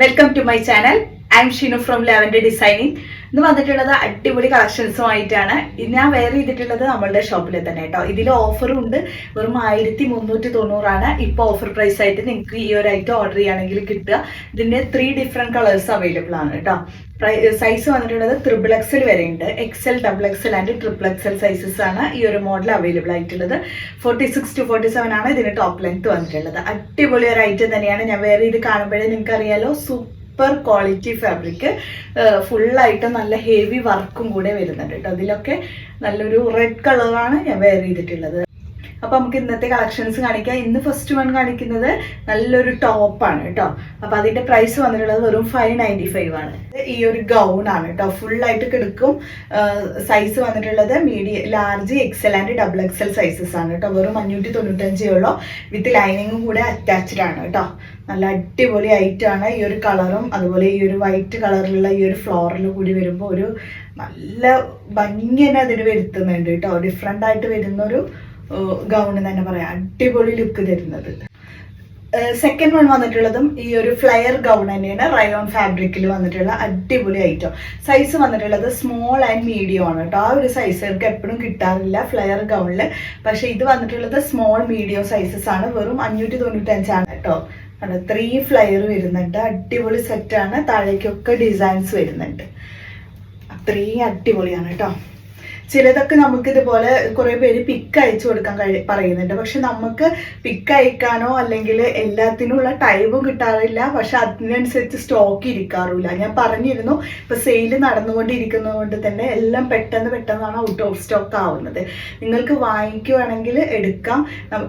Welcome to my channel I am Shinu from Lavender designing ഇന്ന് വന്നിട്ടുള്ളത് അടിപൊളി കളക്ഷൻസുമായിട്ടാണ്. ഞാൻ വെയർ ചെയ്തിട്ടുള്ളത് നമ്മളുടെ ഷോപ്പിൽ തന്നെ കേട്ടോ. ഇതിൽ ഓഫറും ഉണ്ട്. വെറും ആയിരത്തി മുന്നൂറ്റി തൊണ്ണൂറാണ് ഇപ്പോൾ ഓഫർ പ്രൈസ് ആയിട്ട് നിങ്ങൾക്ക് ഈ ഒരു ഐറ്റം ഓർഡർ ചെയ്യുകയാണെങ്കിൽ കിട്ടുക. ഇതിന്റെ ത്രീ ഡിഫറെന്റ് കളേഴ്സ് അവൈലബിൾ ആണ് കേട്ടോ. സൈസ് വന്നിട്ടുള്ളത് ത്രിബിൾ എക്സൽ വരെ ഉണ്ട് XL double XL and triple XL sizes ആണ് ഈ ഒരു മോഡൽ അവൈലബിൾ ആയിട്ടുള്ളത്. Forty six to forty seven ആണ് ഇതിന് ടോപ്പ് ലെങ്ത് വന്നിട്ടുള്ളത്. അടിപൊളി ഒരു ഐറ്റം തന്നെയാണ്. ഞാൻ വേറെ ഇത് കാണുമ്പോഴേ നിങ്ങൾക്ക് അറിയാലോ സൂപ്പർ ക്വാളിറ്റി ഫാബ്രിക് ഫുള്ളായിട്ട് നല്ല ഹെവി വർക്കും കൂടെ വരുന്നുണ്ട് കേട്ടോ അതിലൊക്കെ നല്ലൊരു റെഡ് കളറാണ് ഞാൻ വെയർ ചെയ്തിട്ടുള്ളത്. അപ്പൊ നമുക്ക് ഇന്നത്തെ കളക്ഷൻസ് കാണിക്കാം. ഇന്ന് ഫസ്റ്റ് വൺ കാണിക്കുന്നത് നല്ലൊരു ടോപ്പാണ് കേട്ടോ. അപ്പൊ അതിന്റെ പ്രൈസ് വന്നിട്ടുള്ളത് വെറും ഫൈവ് നയന്റി ഫൈവ് ആണ് ഈ ഒരു ഗൗൺ ആണ് കേട്ടോ. ഫുൾ ആയിട്ട് കിടക്കും. സൈസ് വന്നിട്ടുള്ളത് medium large XL and double XL sizes ആണ് കേട്ടോ. വെറും അഞ്ഞൂറ്റി തൊണ്ണൂറ്റഞ്ചേ ഉള്ളൂ വിത്ത് ലൈനിങ്ങും കൂടെ അറ്റാച്ച്ഡ് ആണ് കേട്ടോ. നല്ല അടിപൊളി ആയിട്ടാണ് ഈ ഒരു കളറും അതുപോലെ ഈ ഒരു വൈറ്റ് കളറിലുള്ള ഈ ഒരു ഫ്ലോറിൽ കൂടി വരുമ്പോൾ ഒരു നല്ല ഭംഗി തന്നെ അതിന് വരുത്തുന്നുണ്ട് കേട്ടോ. ഡിഫറെന്റ് ആയിട്ട് വരുന്ന ഒരു ഗൗൺ തന്നെ പറയാം. അടിപൊളി ലുക്ക് തരുന്നത്. സെക്കൻഡ് വൺ വന്നിട്ടുള്ളതും ഈ ഒരു ഫ്ലയർ ഗൗൺ തന്നെയാണ്. റയോൺ ഫാബ്രിക്കിൽ വന്നിട്ടുള്ള അടിപൊളി ഐറ്റം സൈസ് വന്നിട്ടുള്ളത് സ്മോൾ ആൻഡ് മീഡിയം ആണ് കേട്ടോ. ആ ഒരു സൈസുകൾക്ക് എപ്പോഴും കിട്ടാറില്ല ഫ്ലയർ ഗൗണിൽ പക്ഷെ ഇത് വന്നിട്ടുള്ളത് സ്മോൾ മീഡിയം സൈസസ് ആണ്. വെറും അഞ്ഞൂറ്റി തൊണ്ണൂറ്റഞ്ചാണ് കേട്ടോ. കണ്ടോ? ത്രീ ഫ്ലയർ വരുന്നുണ്ട്. അടിപൊളി സെറ്റാണ് താഴേക്കൊക്കെ ഡിസൈൻസ് വരുന്നുണ്ട്. അത്രയും അടിപൊളിയാണ് കേട്ടോ. ചിലതൊക്കെ നമുക്ക് ഇതുപോലെ കുറെ പേര് പിക്ക് അയച്ചു കൊടുക്കാൻ കഴി പറയുന്നുണ്ട്. പക്ഷെ നമുക്ക് പിക്ക് അയക്കാനോ അല്ലെങ്കിൽ എല്ലാത്തിനുള്ള ടൈമും കിട്ടാറില്ല. പക്ഷെ അതിനനുസരിച്ച് സ്റ്റോക്ക് ഇരിക്കാറില്ല. ഞാൻ പറഞ്ഞിരുന്നു ഇപ്പൊ സെയിൽ നടന്നുകൊണ്ടിരിക്കുന്നത് കൊണ്ട് തന്നെ എല്ലാം പെട്ടെന്ന് പെട്ടെന്നാണ് ഔട്ട് ഓഫ് സ്റ്റോക്ക് ആവുന്നത്. നിങ്ങൾക്ക് വാങ്ങിക്കുവാണെങ്കിൽ എടുക്കാം.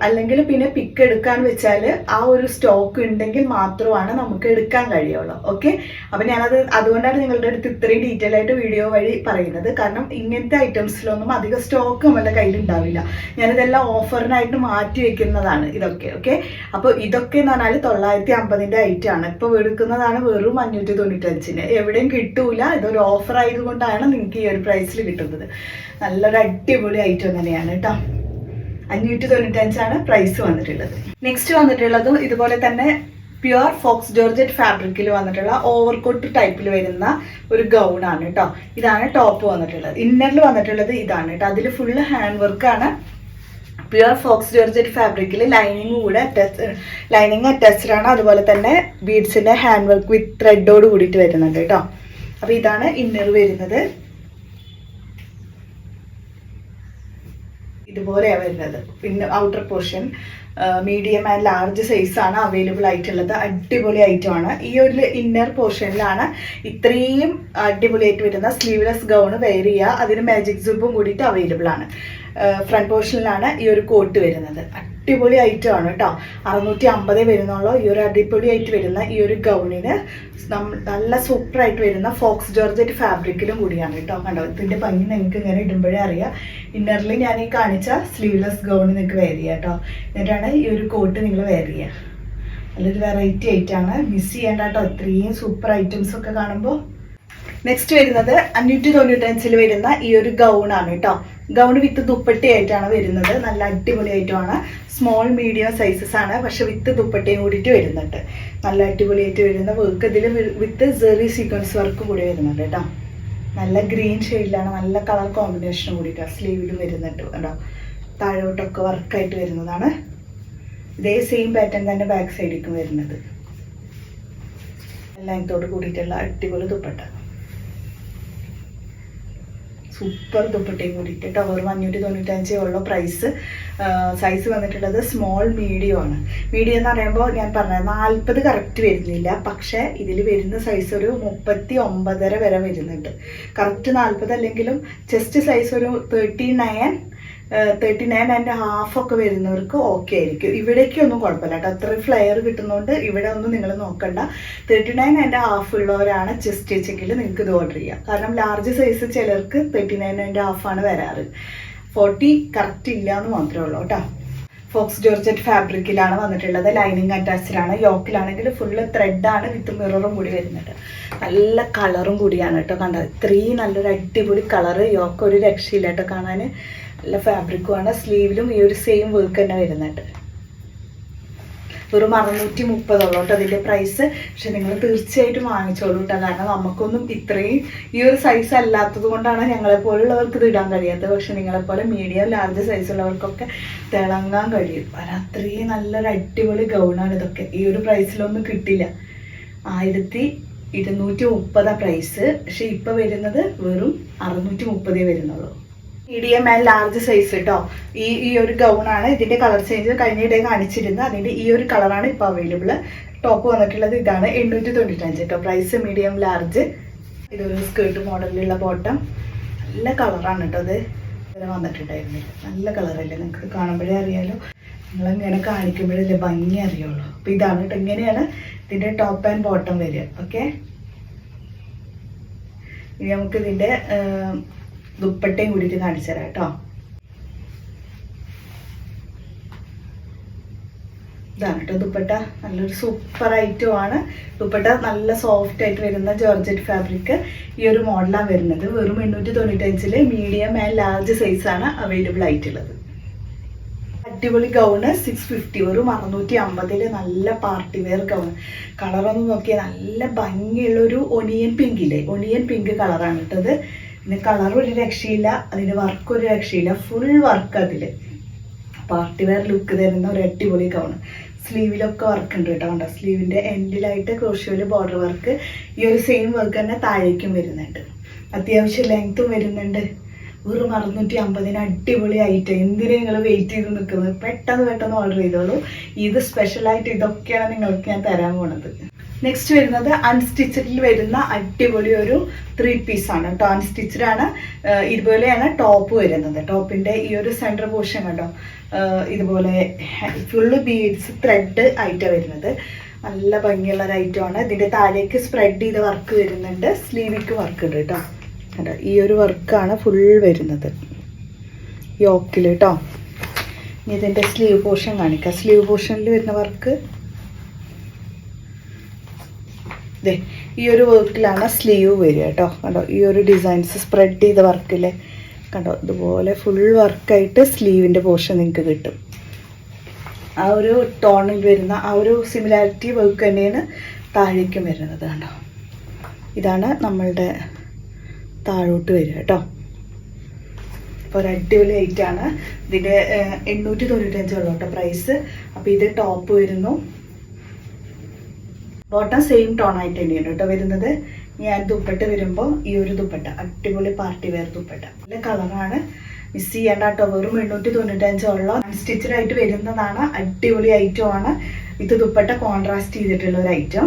അല്ലെങ്കിൽ പിന്നെ പിക്ക് എടുക്കാൻ വെച്ചാൽ ആ ഒരു സ്റ്റോക്ക് ഉണ്ടെങ്കിൽ മാത്രമാണ് നമുക്ക് എടുക്കാൻ കഴിയുള്ളൂ. ഓക്കെ അപ്പൊ ഞാനത് അതുകൊണ്ടാണ് നിങ്ങളുടെ അടുത്ത് ഇത്രയും ഡീറ്റെയിൽ ആയിട്ട് വീഡിയോ വഴി പറയുന്നത്. കാരണം ഇങ്ങനത്തെ ഐറ്റംസിലൊന്നും അധികം സ്റ്റോക്ക് നമ്മളുടെ കയ്യിൽ ഉണ്ടാവില്ല. ഞാനിതെല്ലാം ഓഫറിനായിട്ട് മാറ്റി വെക്കുന്നതാണ് ഇതൊക്കെ ഓക്കെ അപ്പോൾ ഇതൊക്കെ എന്ന് പറഞ്ഞാൽ തൊള്ളായിരത്തി അമ്പതിന്റെ ഐറ്റം ആണ്. ഇപ്പോൾ എടുക്കുന്നതാണ് വെറും അഞ്ഞൂറ്റി തൊണ്ണൂറ്റഞ്ചിന്. എവിടെയും കിട്ടൂല. ഇതൊരു ഓഫർ ആയതുകൊണ്ടാണ് നിങ്ങൾക്ക് ഈ ഒരു പ്രൈസിൽ കിട്ടുന്നത്. നല്ലൊരു അടിപൊളി ഐറ്റം തന്നെയാണ് കേട്ടോ. അഞ്ഞൂറ്റി തൊണ്ണൂറ്റഞ്ചാണ് പ്രൈസ് വന്നിട്ടുള്ളത്. നെക്സ്റ്റ് വന്നിട്ടുള്ളതും ഇതുപോലെ തന്നെ പ്യുവർ ഫോക്സ് ജോർജറ്റ് ഫാബ്രിക്കിൽ വന്നിട്ടുള്ള ഓവർ കോട്ട് ടൈപ്പിൽ വരുന്ന ഒരു ഗൗൺ ആണ് കേട്ടോ. ഇതാണ് ടോപ്പ് വന്നിട്ടുള്ളത്. ഇന്നറിൽ വന്നിട്ടുള്ളത് ഇതാണ് കേട്ടോ. അതിൽ ഫുള്ള് ഹാൻഡ് വർക്കാണ് പ്യുവർ ഫോക്സ് ജോർജറ്റ് ഫാബ്രിക്കിൽ ലൈനിങ് കൂടെ അറ്റാച്ച് ലൈനിങ് അറ്റാച്ച്ഡ് ആണ്. അതുപോലെ തന്നെ ബീഡ്സിന്റെ ഹാൻഡ് വർക്ക് വിത്ത് ത്രെഡോട് കൂടിയിട്ട് വരുന്നുണ്ട് കേട്ടോ. അപ്പോൾ ഇതാണ് ഇന്നർ വരുന്നത്. ഇതുപോലെയാണ് വരുന്നത്. പിന്നെ outer portion medium and large size ആണ് അവൈലബിൾ ആയിട്ടുള്ളത്. അടിപൊളി ഐറ്റം ആണ്. ഈ ഒരു ഇന്നർ പോർഷനിലാണ് ഇത്രയും അടിപൊളിയായിട്ട് വരുന്ന സ്ലീവ്ലെസ് ഗൗൺ വെയർ ചെയ്യുക. അതിന് മാജിക് സൂപ്പും കൂടിയിട്ട് അവൈലബിൾ ആണ്. ഫ്രണ്ട് പോർഷനിലാണ് ഈ ഒരു കോട്ട് വരുന്നത്. അടിപൊളി ഐറ്റം ആണ് കേട്ടോ. അറുന്നൂറ്റി അമ്പതേ വരുന്നുള്ളൂ. ഈ ഒരു അടിപൊളി ആയിട്ട് വരുന്ന ഈ ഒരു ഗൗണിന് നല്ല സൂപ്പർ ആയിട്ട് വരുന്ന ഫോക്സ് ജോർജറ്റ് ഫാബ്രിക്കിലും കൂടിയാണ് കേട്ടോ. കണ്ടോ? ഇതിന്റെ ഭംഗി നിങ്ങൾക്ക് ഇങ്ങനെ ഇടുമ്പോഴേ അറിയാം. ഇന്നറിൽ ഞാൻ ഈ കാണിച്ച സ്ലീവ്ലെസ് ഗൗൺ നിങ്ങൾക്ക് വെയർ ചെയ്യാം കേട്ടോ. എന്നിട്ടാണ് ഈ ഒരു കോട്ട് നിങ്ങൾ വെയർ ചെയ്യുക നല്ലൊരു വെറൈറ്റി ആയിട്ടാണ് മിസ് ചെയ്യേണ്ട കേട്ടോ. ഇത്രയും സൂപ്പർ ഐറ്റംസ് ഒക്കെ കാണുമ്പോൾ നെക്സ്റ്റ് വരുന്നത് അഞ്ഞൂറ്റി തൊണ്ണൂറ്റഞ്ചിൽ വരുന്ന ഈ ഒരു ഗൗൺ ആണ് കേട്ടോ. ഗൗൺ വിത്ത് ദുപ്പട്ടയായിട്ടാണ് വരുന്നത്. നല്ല അടിപൊളി ആയിട്ടുമാണ് സ്മോൾ മീഡിയം സൈസസ് ആണ്. പക്ഷെ വിത്ത് ദുപ്പട്ടയും കൂടിയിട്ട് വരുന്നുണ്ട്. നല്ല അടിപൊളിയായിട്ട് വരുന്ന വർക്ക് ഇതിൽ വിത്ത് ജെറി സീക്വൻസ് വർക്ക് കൂടി വരുന്നുണ്ട് കേട്ടോ. നല്ല ഗ്രീൻ ഷെയ്ഡിലാണ് നല്ല കളർ കോമ്പിനേഷനും കൂടിയിട്ടാണ് സ്ലീവിലും വരുന്നുണ്ട് കേട്ടോ. താഴോട്ടൊക്കെ വർക്കായിട്ട് വരുന്നതാണ്. ഇതേ സെയിം പാറ്റേൺ തന്നെ ബാക്ക് സൈഡിലേക്കും വരുന്നത്. ലെങ്ത്തോട് കൂടിയിട്ടുള്ള അടിപൊളി ദുപ്പട്ട. സൂപ്പർ ദുപ്പട്ടയും കൂടിയിട്ട് കേട്ടോ വെറും അഞ്ഞൂറ്റി തൊണ്ണൂറ്റഞ്ചേ ഉള്ള പ്രൈസ് സൈസ് വന്നിട്ടുള്ളത് സ്മോൾ മീഡിയം ആണ്. മീഡിയം എന്ന് പറയുമ്പോൾ ഞാൻ പറഞ്ഞത് നാൽപ്പത് കറക്റ്റ് വരുന്നില്ല. പക്ഷേ ഇതിൽ വരുന്ന സൈസ് ഒരു മുപ്പത്തി ഒമ്പതര വരെ വരുന്നുണ്ട്. കറക്റ്റ് നാൽപ്പത് അല്ലെങ്കിലും ചെസ്റ്റ് സൈസ് ഒരു thirty nine thirty nine and half ഒക്കെ വരുന്നവർക്ക് ഓക്കെ ആയിരിക്കും. ഇവിടേക്കൊന്നും കുഴപ്പമില്ല കേട്ടോ. അത്രയും ഫ്ലെയർ കിട്ടുന്നതുകൊണ്ട് ഇവിടെ ഒന്നും നിങ്ങൾ നോക്കണ്ട. തേർട്ടി നയൻ ആൻഡ് ഹാഫ് ഉള്ളവരാണ് ചെസ്റ്റ് സ്റ്റിച്ചിങ്ങിൽ നിങ്ങൾക്ക് ഇത് ഓർഡർ ചെയ്യാം. കാരണം ലാർജ് സൈസ് ചിലർക്ക് തേർട്ടി നയൻ ആൻഡ് ഹാഫ് ആണ് വരാറ്. ഫോർട്ടി കറക്റ്റ് ഇല്ല എന്ന് മാത്രമേ ഉള്ളൂ കേട്ടോ. ഫോക്സ് ജോർജറ്റ് ഫാബ്രിക്കിലാണ് വന്നിട്ടുള്ളത്. ലൈനിങ് അറ്റാച്ച്ഡ് ആണ്. യോക്കിലാണെങ്കിൽ ഫുള്ള് ത്രെഡാണ് വിത്ത് മിററും കൂടി വരുന്നത്. നല്ല കളറും കൂടിയാണ് കേട്ടോ കണ്ടത്. ഇത്രയും നല്ലൊരു അടിപൊളി കളറ് യോക്ക് ഒരു രക്ഷയില്ല കേട്ടോ കാണാൻ നല്ല ഫാബ്രിക്കുമാണ് സ്ലീവിലും ഈ ഒരു സെയിം വർക്ക് തന്നെ വരുന്നുണ്ട്. വെറും അറുന്നൂറ്റി മുപ്പതോളം കേട്ടോ അതിന്റെ പ്രൈസ് പക്ഷെ നിങ്ങൾ തീർച്ചയായിട്ടും വാങ്ങിച്ചോളൂ കേട്ടോ കാരണം നമുക്കൊന്നും ഇത്രയും ഈ ഒരു സൈസ് അല്ലാത്തത് കൊണ്ടാണ് ഞങ്ങളെപ്പോലുള്ളവർക്ക് ഇത് ഇടാൻ കഴിയാത്തത്. പക്ഷെ നിങ്ങളെപ്പോലെ മീഡിയം ലാർജ് സൈസുള്ളവർക്കൊക്കെ തിളങ്ങാൻ കഴിയും. അത് അത്രയും നല്ലൊരു അടിപൊളി ഗൗണാണ് ഇതൊക്കെ. ഈ ഒരു പ്രൈസിലൊന്നും കിട്ടില്ല. ആയിരത്തി ഇരുന്നൂറ്റി മുപ്പതാണ് പ്രൈസ് പക്ഷെ ഇപ്പോൾ വരുന്നത് വെറും അറുന്നൂറ്റി മുപ്പതേ വരുന്നുള്ളൂ. മീഡിയം ആൻഡ് ലാർജ് സൈസ് കേട്ടോ ഈ ഈ ഒരു ആണ് ഇതിന്റെ കളർ ചേഞ്ച് കഴിഞ്ഞ ഇടയിൽ കാണിച്ചിരുന്നത്. അതിന്റെ ഈ ഒരു കളറാണ് ഇപ്പൊ അവൈലബിൾ ടോപ്പ് വന്നിട്ടുള്ളത് ഇതാണ് എണ്ണൂറ്റി തൊണ്ണൂറ്റഞ്ച് കേട്ടോ പ്രൈസ് മീഡിയം ലാർജ് ഇതൊരു സ്കേർട്ട് മോഡലിലുള്ള ബോട്ടം നല്ല കളറാണ് കേട്ടോ അത് ഇവരെ വന്നിട്ടുണ്ടായിരുന്നില്ല. നല്ല കളറല്ലേ നിങ്ങൾക്ക് കാണുമ്പോഴേ അറിയാലോ. നിങ്ങളിങ്ങനെ കാണിക്കുമ്പോഴല്ലേ ഭംഗി അറിയുള്ളൂ. അപ്പൊ ഇതാണ് കേട്ടോ ഇങ്ങനെയാണ് ഇതിന്റെ ടോപ്പ് ആൻഡ് ബോട്ടം വരിക. ഓക്കെ ഇനി നമുക്ക് ഇതിന്റെ ദുപ്പട്ടയും കൂടിയിട്ട് കാണിച്ചു തരാം കേട്ടോ. ഇതാണ് കേട്ടോ ദുപ്പട്ട. നല്ലൊരു സൂപ്പർ ഐറ്റം ആണ്. ദുപ്പട്ട നല്ല സോഫ്റ്റ് ആയിട്ട് വരുന്ന ജോർജറ്റ് ഫാബ്രിക് ഈ ഒരു മോഡലാണ് വരുന്നത്. വെറും എണ്ണൂറ്റി തൊണ്ണൂറ്റഞ്ചിൽ മീഡിയം ആൻഡ് ലാർജ് സൈസ് ആണ് അവൈലബിൾ ആയിട്ടുള്ളത്. അടിപൊളി ഗൗണ് സിക്സ് ഫിഫ്റ്റി വെറും അറുന്നൂറ്റി അമ്പതിൽ നല്ല പാർട്ടി വെയർ ഗൗൺ കളറൊന്നും നോക്കിയാൽ നല്ല ഭംഗിയുള്ളൊരു ഒനിയൻ പിങ്കില്ലേ ഒനിയൻ പിങ്ക് കളറാണ് ഇട്ടത്. പിന്നെ കളർ ഒരു രക്ഷയില്ല അതിന് വർക്ക് ഒരു രക്ഷയില്ല ഫുൾ വർക്ക് അതിൽ പാർട്ടി വെയർ ലുക്ക് തരുന്ന ഒരു അടിപൊളി ഗൗൺ സ്ലീവിലൊക്കെ വർക്ക് ഉണ്ട് കേട്ടോ കണ്ടോ? സ്ലീവിന്റെ എൻഡിലായിട്ട് ക്രോഷ്യോയിൽ ബോർഡർ വർക്ക് ഈ ഒരു സെയിം വർക്ക് തന്നെ താഴേക്കും വരുന്നുണ്ട്. അത്യാവശ്യം ലെങ്ത്തും വരുന്നുണ്ട്. ഒരു അറുന്നൂറ്റി അമ്പതിന് അടിപൊളി ഐറ്റം എന്തിനാ നിങ്ങൾ വെയിറ്റ് ചെയ്ത് നിൽക്കുന്നത് പെട്ടെന്ന് പെട്ടെന്ന് ഓർഡർ ചെയ്തോളൂ. ഇത് സ്പെഷ്യലായിട്ട് ഇതൊക്കെയാണ് നിങ്ങൾക്ക് ഞാൻ തരാൻ പോണത്. നെക്സ്റ്റ് വരുന്നത് അൺസ്റ്റിച്ചഡിൽ വരുന്ന അടിപൊളി ഒരു ത്രീ പീസ് ആണ് കേട്ടോ. അൺസ്റ്റിച്ചഡ് ആണ്. ഇതുപോലെയാണ് ടോപ്പ് വരുന്നത്. ടോപ്പിന്റെ ഈ ഒരു സെന്റർ പോർഷൻ കണ്ടോ? ഇതുപോലെ ഫുള്ള് ബീഡ്സ് ത്രെഡ് ആയിട്ടാണ് വരുന്നത്. നല്ല ഭംഗിയുള്ള ഒരു ഐറ്റം ആണ്. ഇതിന്റെ താഴേക്ക് സ്പ്രെഡ് ചെയ്ത വർക്ക് വരുന്നുണ്ട്. സ്ലീവിക്ക് വർക്ക് ഉണ്ട് കേട്ടോ. കണ്ടോ? ഈ ഒരു വർക്കാണ് ഫുൾ വരുന്നത്. യോക്കിൽ കേട്ടോ. ഇനി ഇതിന്റെ സ്ലീവ് പോർഷൻ കാണിക്കാം. സ്ലീവ് പോർഷനിൽ വരുന്ന വർക്ക് ദേ ഈ ഒരു വർക്കിലാണ് സ്ലീവ് വരിക കേട്ടോ. കണ്ടോ ഈ ഒരു ഡിസൈൻസ് സ്പ്രെഡ് ചെയ്ത വർക്കിലെ. കണ്ടോ ഇതുപോലെ ഫുൾ വർക്കായിട്ട് സ്ലീവിന്റെ പോർഷൻ നിങ്ങൾക്ക് കിട്ടും. ആ ഒരു ടോണിൽ വരുന്ന ആ ഒരു സിമിലാരിറ്റി വർക്ക് തന്നെയാണ് താഴേക്കും വരുന്നത് കണ്ടോ. ഇതാണ് നമ്മളുടെ താഴോട്ട് വരിക കേട്ടോ. അപ്പോൾ ഒരു അടിപൊളി ഐറ്റാണ് ഇതിന്റെ എണ്ണൂറ്റി തൊണ്ണൂറ്റഞ്ചുള്ളൂ കേട്ടോ പ്രൈസ് അപ്പോൾ ഇത് ടോപ്പ് വരുന്നു. ബോട്ടം സെയിം ടോൺ ആയിട്ട് തന്നെയാണ് കേട്ടോ വരുന്നത്. ഞാൻ ദുപ്പട്ട വരുമ്പോൾ ഈ ഒരു ദുപ്പട്ട അടിപൊളി പാർട്ടി വെയർ ദുപ്പട്ട. നല്ല കളറാണ് മിസ് ചെയ്യേണ്ട കേട്ടോ വെറും എണ്ണൂറ്റി തൊണ്ണൂറ്റഞ്ചോളം സ്റ്റിച്ചഡ് ആയിട്ട് വരുന്നതാണ്. അടിപൊളി ഐറ്റം ആണ്. ഇത് ദുപ്പട്ട കോൺട്രാസ്റ്റ് ചെയ്തിട്ടുള്ള ഒരു ഐറ്റം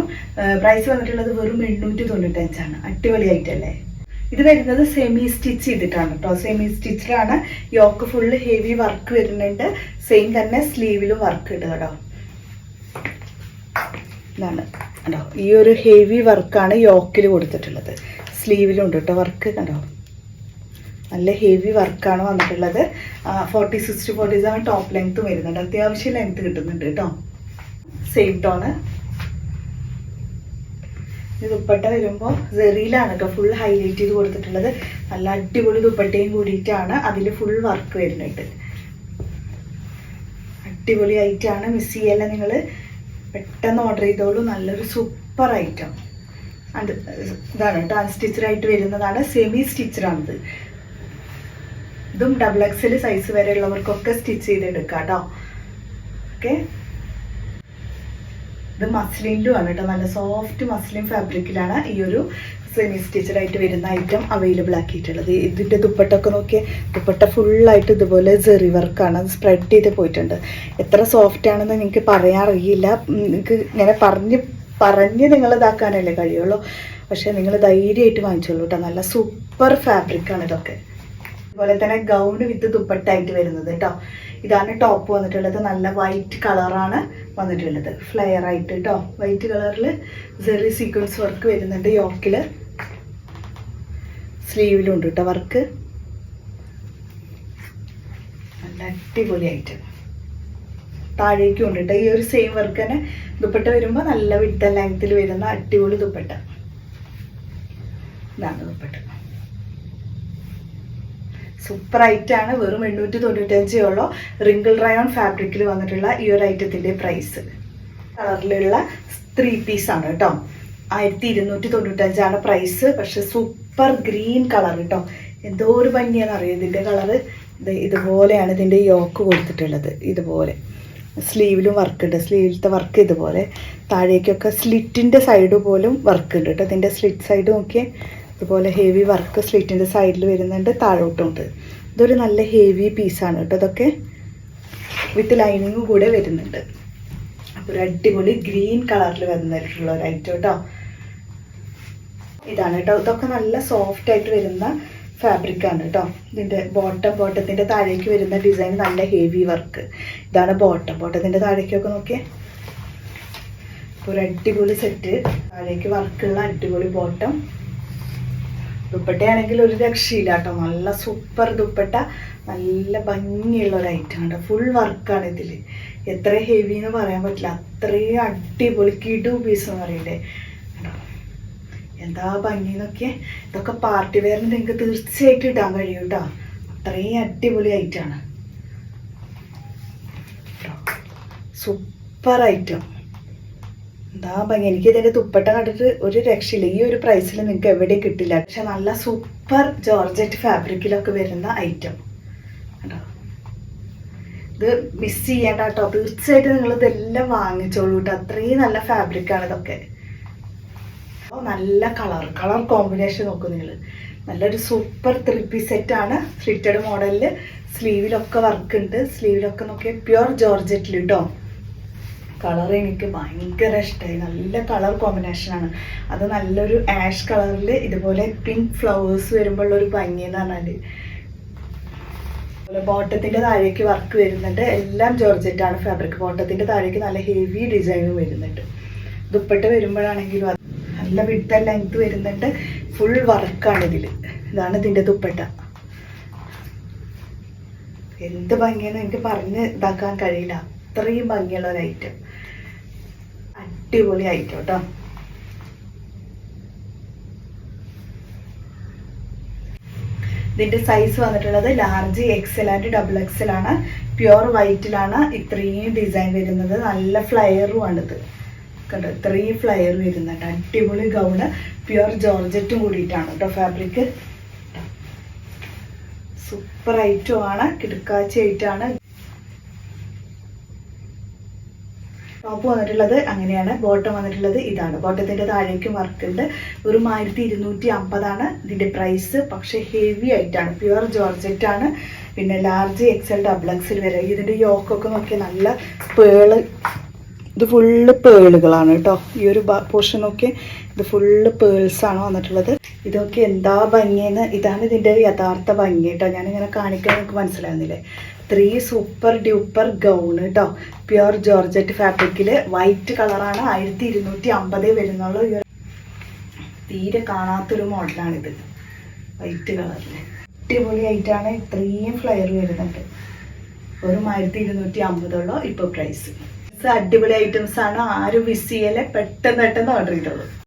പ്രൈസ് വന്നിട്ടുള്ളത് വെറും എണ്ണൂറ്റി തൊണ്ണൂറ്റഞ്ചാണ് അടിപൊളി ഐറ്റം അല്ലേ? ഇത് വരുന്നത് സെമി സ്റ്റിച്ച് ചെയ്തിട്ടാണ് കേട്ടോ സെമി സ്റ്റിച്ചിലാണ് യോക്ക് ഫുള്ള് ഹെവി വർക്ക് വരുന്നുണ്ട്. സെയിം തന്നെ സ്ലീവിലും വർക്ക് ഇടുക കേട്ടോ ഇതാണ്. കണ്ടോ ഈ ഒരു ഹെവി വർക്കാണ് യോക്കിൽ കൊടുത്തിട്ടുള്ളത്. സ്ലീവിലും ഉണ്ട് കേട്ടോ വർക്ക് കണ്ടോ? നല്ല ഹെവി വർക്കാണ് വന്നിട്ടുള്ളത്. Forty sixty forty seven top length വരുന്നുണ്ട്. അത്യാവശ്യം ലെങ്ത്ത് കിട്ടുന്നുണ്ട് കേട്ടോ സെയിം ടോണ് ദുപ്പട്ട വരുമ്പോൾ സെറിയിലാണ് കേട്ടോ ഫുൾ ഹൈലൈറ്റ് ചെയ്ത് കൊടുത്തിട്ടുള്ളത്. നല്ല അടിപൊളി ദുപ്പട്ടയും കൂടിയിട്ടാണ് അതിൽ ഫുൾ വർക്ക് വരുന്നുണ്ട് അടിപൊളി ആയിട്ടാണ് മിസ് ചെയ്യല്ല നിങ്ങൾ പെട്ടെന്ന് ഓർഡർ ചെയ്തോളൂ. നല്ലൊരു സൂപ്പർ ഐറ്റം അത് ഇതാണ് കേട്ടോ സ്റ്റിച്ചറായിട്ട് വരുന്നതാണ്. സെമി സ്റ്റിച്ചറാണിത് ഇതും ഡബിൾ എക്സൽ സൈസ് വരെ ഉള്ളവർക്കൊക്കെ സ്റ്റിച്ച് ചെയ്തെടുക്കാം കേട്ടോ ഓക്കെ ഇത് മസ്ലിന്റെ ആണ് കേട്ടോ. നല്ല സോഫ്റ്റ് മസ്ലിൻ ഫാബ്രിക്കിലാണ് ഈ ഒരു സെമി സ്റ്റിച്ചഡ് ആയിട്ട് വരുന്ന ഐറ്റം അവൈലബിൾ ആക്കിയിട്ടുള്ളത്. ഇതിന്റെ ദുപ്പട്ടൊക്കെ നോക്കിയാൽ ദുപ്പട്ട ഫുള്ളായിട്ട് ഇതുപോലെ ജെറി വർക്കാണ് അത് സ്പ്രെഡ് ചെയ്ത് പോയിട്ടുണ്ട്. എത്ര സോഫ്റ്റ് ആണെന്ന് നിങ്ങൾക്ക് പറയാൻ അറിയില്ല. നിങ്ങൾക്ക് ഇങ്ങനെ പറഞ്ഞ് പറഞ്ഞ് നിങ്ങൾ ഇതാക്കാനല്ലേ കഴിയുള്ളൂ. പക്ഷേ നിങ്ങൾ ധൈര്യമായിട്ട് വാങ്ങിച്ചോളൂ കേട്ടോ. നല്ല സൂപ്പർ ഫാബ്രിക്കാണ് ഇതൊക്കെ. അതുപോലെ തന്നെ ഗൗൺ വിത്ത് ദുപ്പട്ടായിട്ട് വരുന്നത് കേട്ടോ ഇതാണ് ടോപ്പ് വന്നിട്ടുള്ളത്. നല്ല വൈറ്റ് കളറാണ് വന്നിട്ടുള്ളത്. ഫ്ലെയർ ആയിട്ട് കേട്ടോ വൈറ്റ് കളറിൽ ജെറി സീക്വൻസ് വർക്ക് വരുന്നുണ്ട് യോക്കിൽ സ്ലീവിലുണ്ട് കേട്ടോ വർക്ക് നല്ല അടിപൊളിയായിട്ട് താഴേക്കും ഉണ്ട് കേട്ടോ ഈ ഒരു സെയിം വർക്ക് തന്നെ ദുപ്പട്ട വരുമ്പോൾ നല്ല വിട്ട ലെങ്ത്തിൽ വരുന്ന അടിപൊളി ദുപ്പട്ട. ഇതാണ് ദുപ്പട്ട. സൂപ്പർ ഐറ്റാണ് വെറും എണ്ണൂറ്റി തൊണ്ണൂറ്റഞ്ചേ ഉള്ളൂ. റിങ്കിൾ റയോൺ ഫാബ്രിക്കിൽ വന്നിട്ടുള്ള ഈ ഒരു ഐറ്റത്തിന്റെ പ്രൈസ്. കളറിലുള്ള ത്രീ പീസ് ആണ് കേട്ടോ. ആയിരത്തി ഇരുന്നൂറ്റി തൊണ്ണൂറ്റഞ്ചാണ് പ്രൈസ്. പക്ഷെ സൂപ്പർ ഗ്രീൻ കളർ കേട്ടോ. എന്തോ ഒരു ഭംഗിയാണെന്ന് അറിയാം. ഇതിന്റെ കളറ് ഇത് ഇതുപോലെയാണ് ഇതിന്റെ യോക്ക് കൊടുത്തിട്ടുള്ളത്. ഇതുപോലെ. സ്ലീവിലും വർക്ക് ഉണ്ട് സ്ലീവിലത്തെ വർക്ക് ഇതുപോലെ. താഴേക്കൊക്കെ സ്ലിറ്റിന്റെ സൈഡ് പോലും വർക്ക് ഉണ്ട് കേട്ടോ. ഇതിന്റെ സ്ലിറ്റ് സൈഡ് നോക്കിയേ ഇതുപോലെ ഹെവി വർക്ക് സ്ലിറ്റിന്റെ സൈഡിൽ വരുന്നുണ്ട് താഴോട്ടുമുണ്ട് ഇതൊരു നല്ല ഹെവി പീസാണ് കേട്ടോ. ഇതൊക്കെ വിത്ത് ലൈനിങ്ങും കൂടെ വരുന്നുണ്ട്. അപ്പോൾ ഒരു അടിപൊളി ഗ്രീൻ കളറിൽ വരുന്നതായിട്ടുള്ള ഒരു ഐറ്റം കേട്ടോ. ഇതാണ് കേട്ടോ. ഇതൊക്കെ നല്ല സോഫ്റ്റ് ആയിട്ട് വരുന്ന ഫാബ്രിക്കാണ് കേട്ടോ. ഇതിന്റെ ബോട്ടം ബോട്ടത്തിന്റെ താഴേക്ക് വരുന്ന ഡിസൈൻ നല്ല ഹെവി വർക്ക് ഇതാണ് ബോട്ടം ബോട്ടത്തിന്റെ താഴേക്കൊക്കെ നോക്കിയേ. ഒരു അടിപൊളി സെറ്റ് താഴേക്ക് വർക്കുള്ള അടിപൊളി ബോട്ടം ദുപ്പട്ടയാണെങ്കിൽ ഒരു രക്ഷയില്ല കേട്ടോ നല്ല സൂപ്പർ ദുപ്പട്ട നല്ല ഭംഗിയുള്ള ഒരു ഐറ്റം കേട്ടോ ഫുൾ വർക്കാണ് ഇതിൽ എത്ര ഹെവി എന്ന് പറയാൻ പറ്റില്ല. അത്രയും അടിപൊളി കിടു പീസ് എന്ന് പറയണ്ടേ. എന്താ ഭംഗി എന്നൊക്കെ ഇതൊക്കെ പാർട്ടി വെയറിന് നിങ്ങൾക്ക് തീർച്ചയായിട്ടും ഇടാൻ കഴിയും കേട്ടോ അത്രയും അടിപൊളി ഐറ്റമാണ് സൂപ്പർ ഐറ്റം എന്താ ഭംഗി? എനിക്ക് ഇതിന്റെ തുപ്പട്ട കണ്ടിട്ട് ഒരു രക്ഷയില്ല. ഈ ഒരു പ്രൈസിൽ നിങ്ങൾക്ക് എവിടെ കിട്ടില്ല. പക്ഷെ നല്ല സൂപ്പർ ജോർജറ്റ് ഫാബ്രിക്കിലൊക്കെ വരുന്ന ഐറ്റം കണ്ടോ? ഇത് മിസ് ചെയ്യേണ്ട കേട്ടോ തീർച്ചയായിട്ടും നിങ്ങൾ ഇതെല്ലാം വാങ്ങിച്ചോളൂ കേട്ടോ അത്രയും നല്ല ഫാബ്രിക്കാണ് ഇതൊക്കെ. നല്ല കളർ കളർ കോമ്പിനേഷൻ നോക്കും നിങ്ങൾ. നല്ലൊരു സൂപ്പർ ത്രീ പീസ് സെറ്റ് ആണ്. സ്ലിറ്റഡ് മോഡലിൽ സ്ലീവിലൊക്കെ വർക്ക് ഉണ്ട്. സ്ലീവിലൊക്കെ നോക്കിയാൽ പ്യുർ ജോർജറ്റിൽ കേട്ടോ കളർ എനിക്ക് ഭയങ്കര ഇഷ്ടമായി നല്ല കളർ കോമ്പിനേഷനാണ് അത് നല്ലൊരു ആഷ് കളറിൽ ഇതുപോലെ പിങ്ക് ഫ്ലവേഴ്സ് വരുമ്പോൾ ഒരു ഭംഗി എന്ന് പറഞ്ഞാൽ ബോട്ടത്തിന്റെ താഴേക്ക് വർക്ക് വരുന്നുണ്ട്. എല്ലാം ജോർജറ്റാണ് ഫാബ്രിക് ബോട്ടത്തിന്റെ താഴേക്ക് നല്ല ഹെവി ഡിസൈനും വരുന്നുണ്ട്. ദുപ്പട്ട വരുമ്പോഴാണെങ്കിലും അത് നല്ല വിട്ട ലെങ്ത് വരുന്നുണ്ട്. ഫുൾ വർക്കാണ് ഇതിൽ ഇതാണ് ഇതിന്റെ ദുപ്പട്ട. എന്ത് ഭംഗിയെന്ന് എനിക്ക് പറഞ്ഞ് ഇതാക്കാൻ കഴിയില്ല. അത്രയും ഭംഗിയുള്ള ഒരു ഐറ്റം അടിപൊളി ആയിട്ടോ കേട്ടോ ഇതിന്റെ സൈസ് വന്നിട്ടുള്ളത് large XL and double XL ആണ്. പ്യുവർ വൈറ്റിലാണ് ഇത്രയും ഡിസൈൻ വരുന്നത്. നല്ല ഫ്ലയറും ആണിത് കണ്ടോ? ഇത്രയും ഫ്ലയർ വരുന്നുണ്ട് അടിപൊളി ഗൗണ് പ്യുവർ ജോർജറ്റും കൂടിയിട്ടാണ് കേട്ടോ ഫാബ്രിക് സൂപ്പർ ഐറ്റം ആണ്. കിടക്കാച്ചി ടോപ്പ് വന്നിട്ടുള്ളത് അങ്ങനെയാണ്. ബോട്ടം വന്നിട്ടുള്ളത് ഇതാണ്. ബോട്ടത്തിന്റെ താഴേക്ക് വർക്ക് ഉണ്ട്. വെറും ആയിരത്തി ഇരുന്നൂറ്റി അമ്പതാണ് ഇതിന്റെ പ്രൈസ് പക്ഷെ ഹെവി ആയിട്ടാണ് പ്യുവർ ജോർജറ്റ് ആണ്. പിന്നെ ലാർജ് എക്സൽ ഡബിൾ എക്സൽ വരെ. ഇതിന്റെ യോക്കൊക്കെ നോക്കിയാൽ നല്ല പേൾ ഇത് ഫുള്ള് പേളുകളാണ് കേട്ടോ ഈ ഒരു പോർഷനൊക്കെ ഇത് ഫുള്ള് പേൾസ് ആണ് വന്നിട്ടുള്ളത്. ഇതൊക്കെ എന്താ ഭംഗിയെന്ന് ഇതാണ് ഇതിന്റെ യഥാർത്ഥ ഭംഗി കേട്ടോ ഞാനിങ്ങനെ കാണിക്കാൻ നിങ്ങൾക്ക് മനസ്സിലാകുന്നില്ലേ ത്രീ സൂപ്പർ ഡ്യൂപ്പർ ഗൗൺ കേട്ടോ പ്യുർ ജോർജറ്റ് ഫാബ്രിക്കിൽ വൈറ്റ് കളറാണ് ആയിരത്തി ഇരുന്നൂറ്റി അമ്പത് വരുന്നുള്ളൂ. തീരെ കാണാത്തൊരു മോഡലാണിത് വൈറ്റ് കളറിൽ അടിപൊളിയായിട്ടാണ് ഇത്രയും ഫ്ലെയർ വരുന്നുണ്ട്. വെറും ആയിരത്തി ഇരുന്നൂറ്റി അമ്പതുള്ളൂ ഇപ്പോൾ പ്രൈസ് അടിപൊളി ഐറ്റംസ് ആണ്. ആരും മിസ് ചെയ്യല്ലേ. പെട്ടെന്ന് പെട്ടെന്ന് ഓർഡർ ചെയ്തോളൂ.